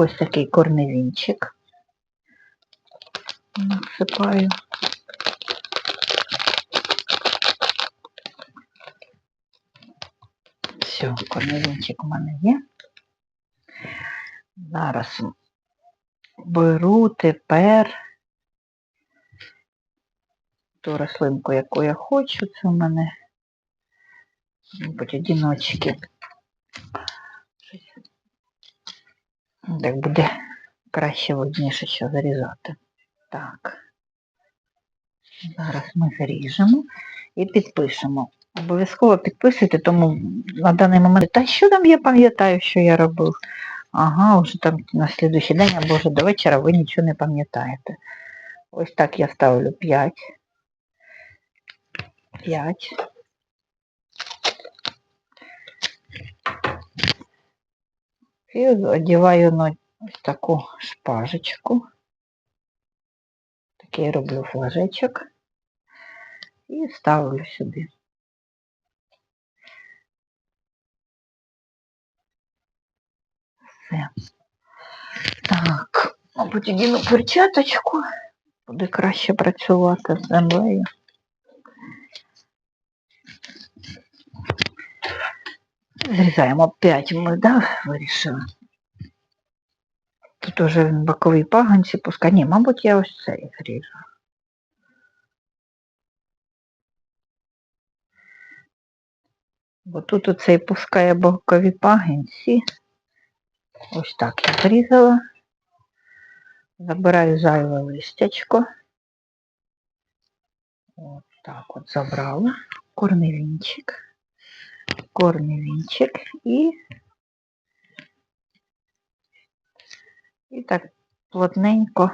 Ось такий корневінчик. Насипаю. Все, корневінчик у мене є. Зараз беру тепер ту рослинку, яку я хочу. Це у мене, мабуть, одіночки. Так буде краще видніше, що зарізати. Так. Зараз ми заріжемо і підпишемо. Обов'язково підписуйте, тому на даний момент, та що там я пам'ятаю, що я робив? Ага, вже там на слідуючий день або вже до вечора ви нічого не пам'ятаєте. Ось так я ставлю 5. 5. І одіваю на ось таку шпажечку. Такий роблю флажечок. І ставлю сюди. Все. Так, мабуть, одіну перчаточку. Буде краще працювати з землею. Зрізаємо 5 ми, да, вирішили. Тут уже він бокові паганці пускай. Ні, мабуть, я ось цей зріжу. Бо тут оцей пускає бокові пагінці. Ось так я зрізала. Забираю зайве листячко. От так от забрала. Корневінчик. Корневінчик і і так плотненько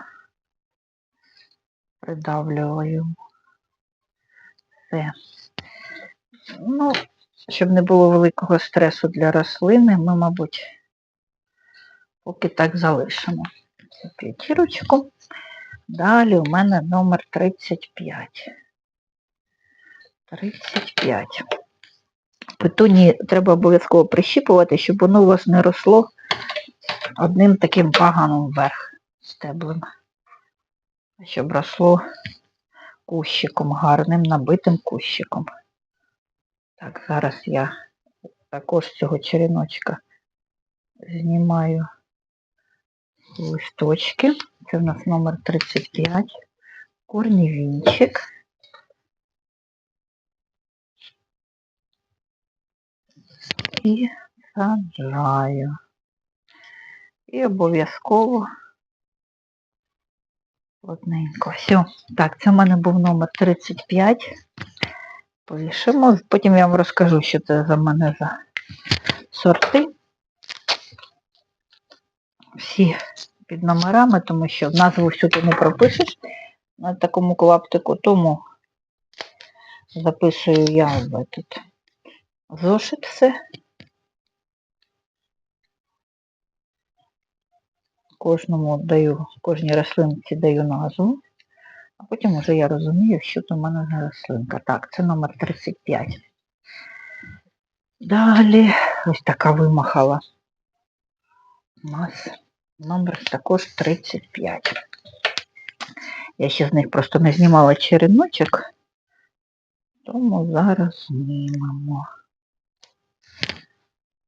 придавлюю. Все. Ну, щоб не було великого стресу для рослини, ми, мабуть, поки так залишимо цю п'ятірочку. Далі у мене номер 35. 35. Петуні треба обов'язково прищіпувати, щоб воно у вас не росло одним таким паганом вверх стеблем. Щоб росло кущиком, гарним набитим кущиком. Так, зараз я також цього череночка знімаю листочки. Це в нас номер 35. Корнівінчик. І саджаю. І обов'язково плотненько. Все. Так, це в мене був номер 35. Повішимо. Потім я вам розкажу, що це за мене за сорти. Всі під номерами, тому що назву всюди не пропишеш на такому клаптику, тому записую я этот зошит все. Кожному даю, кожній рослинці даю назву, а потім вже я розумію, що це в мене за рослинка. Так, це номер 35. Далі ось така вимахала. У нас номер також 35. Я ще з них просто не знімала череночок, тому зараз знімемо.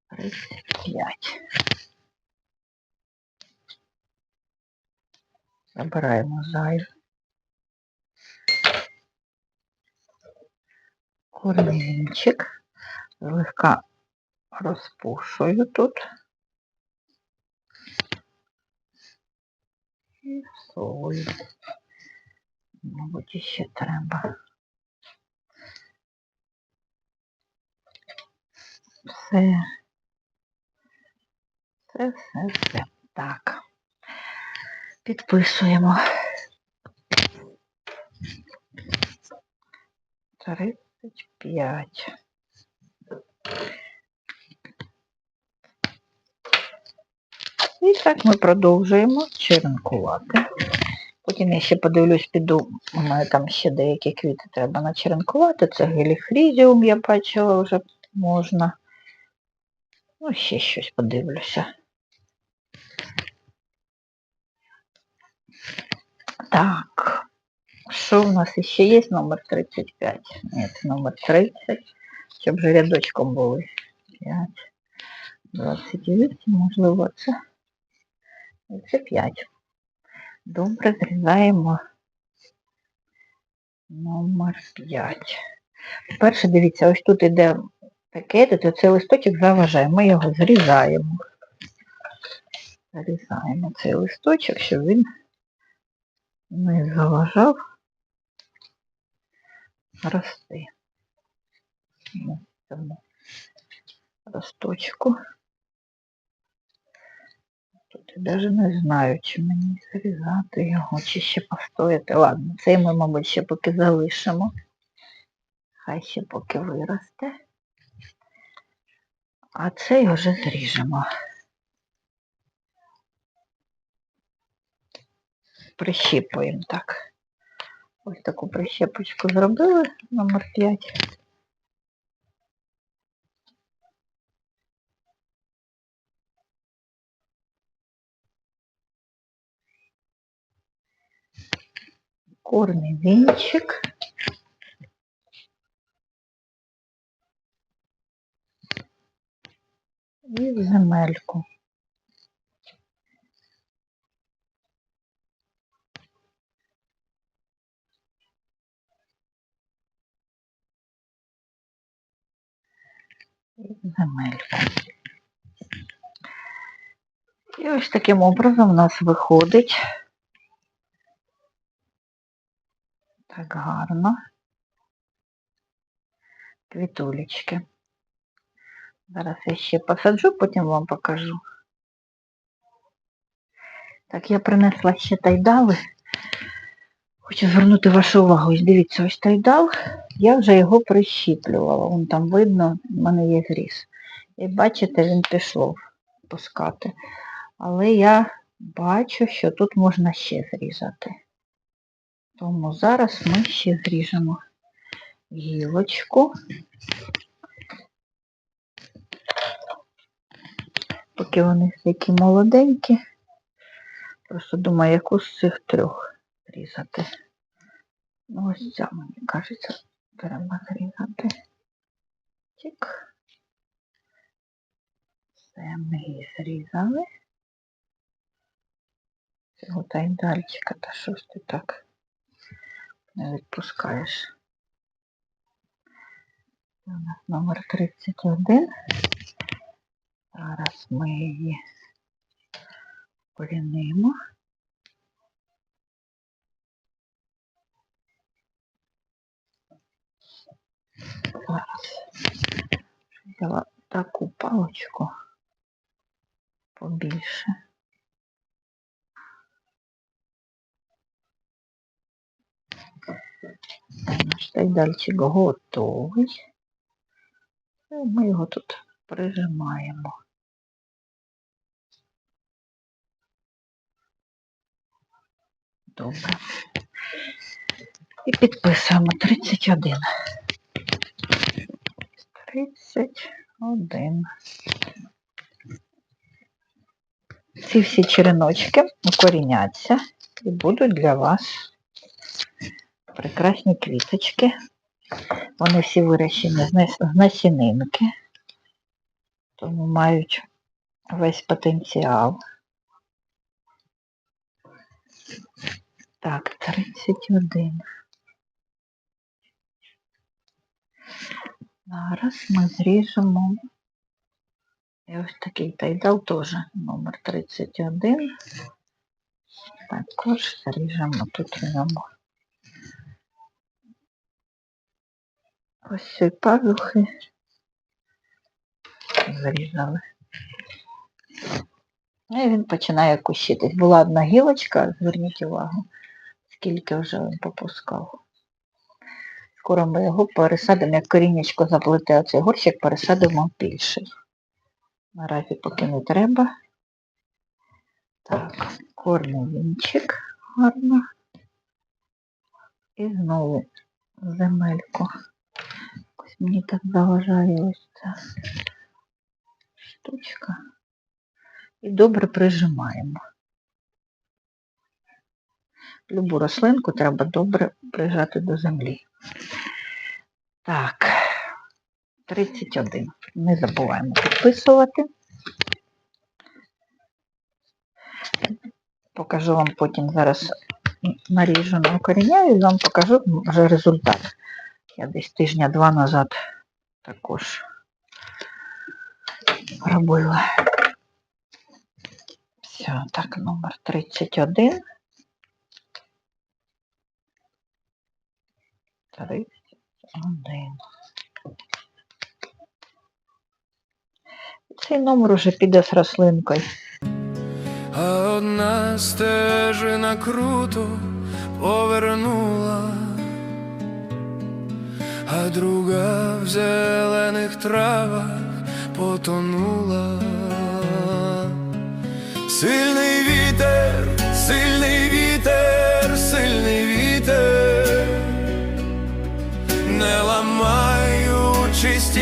35. Забираємо зайве. Корнівінчик. Злегка розпушую тут. І всовую. Мабуть, іще треба. Все. Все, все, все. Так. Підписуємо. 35. І так ми продовжуємо черенкувати. Потім я ще подивлюсь, піду, у мене там ще деякі квіти треба начеренкувати. Це геліфрізіум, я бачила, вже можна. Ну, ще щось подивлюся. Так, що в нас ще є номер 35? Ні, номер 30, щоб вже рядочком були. 5, 28, можливо, це. Це 5. Добре, зрізаємо номер 5. Перше, дивіться, ось тут іде таке, то цей листочок заважає. Ми його зрізаємо. Зрізаємо цей листочок, щоб він не заважав рости. На цьому росточку. Тут я навіть не знаю, чи мені зрізати його, чи ще постояти. Ладно, цей ми, мабуть, ще поки залишимо. Хай ще поки виросте. А цей вже зріжемо. Прищіпуємо так. Ось таку прищепочку зробили, номер 5. Корний вінчик. І земельку. Земельку. І ось таким образом у нас виходить так гарно квітулечки. Зараз я ще посаджу, потім вам покажу. Так, я принесла ще тайдали. Хочу звернути вашу увагу. Ось дивіться, ось тайдал. Я вже його прищіплювала. Вон там видно, в мене є зріз. І бачите, він пішов пускати. Але я бачу, що тут можна ще зрізати. Тому зараз ми ще зріжемо гілочку. Поки вони такі молоденькі. Просто думаю, яку з цих трьох різати. Ну ось ця, мені кажеться, треба зрізати. Чик. Все ми її зрізали. Цього та що ж ти так не відпускаєш. Це у нас номер 31. Зараз ми її корінимо. Зараз взяла таку палочку побільше. Наш тайдальчик готовий. Ми його тут прижимаємо. Добре. І підписуємо 31. 31. Ці всі череночки укоріняться і будуть для вас прекрасні квіточки. Вони всі вирощені з насінинки, тому мають весь потенціал. Так, 31. Зараз ми зріжемо. І ось такий тайдал теж номер 31. Також зріжемо тут в ньому. Ось ці пазухи зрізали. Ну, І він починає кущитись. Була одна гілочка, зверніть увагу, скільки вже він попускав. Скоро ми його пересадимо, як корінечко заплете оцей горщик, пересадимо більший. Наразі поки не треба. Так, корний вінчик гарно. І знову земельку. Ось мені так заважає ось ця штучка. І добре прижимаємо. Любу рослинку треба добре прижати до землі. Так, 31. Не забуваємо підписувати. Покажу вам потім зараз наріжу на укоріняю і вам покажу вже результат. Я десь тижня два назад також робила. Все, так, номер 31. 31. Цей номер уже піде з рослинкою. А одна стежина круто повернула, а друга в зелених травах потонула. Сильний вітер, не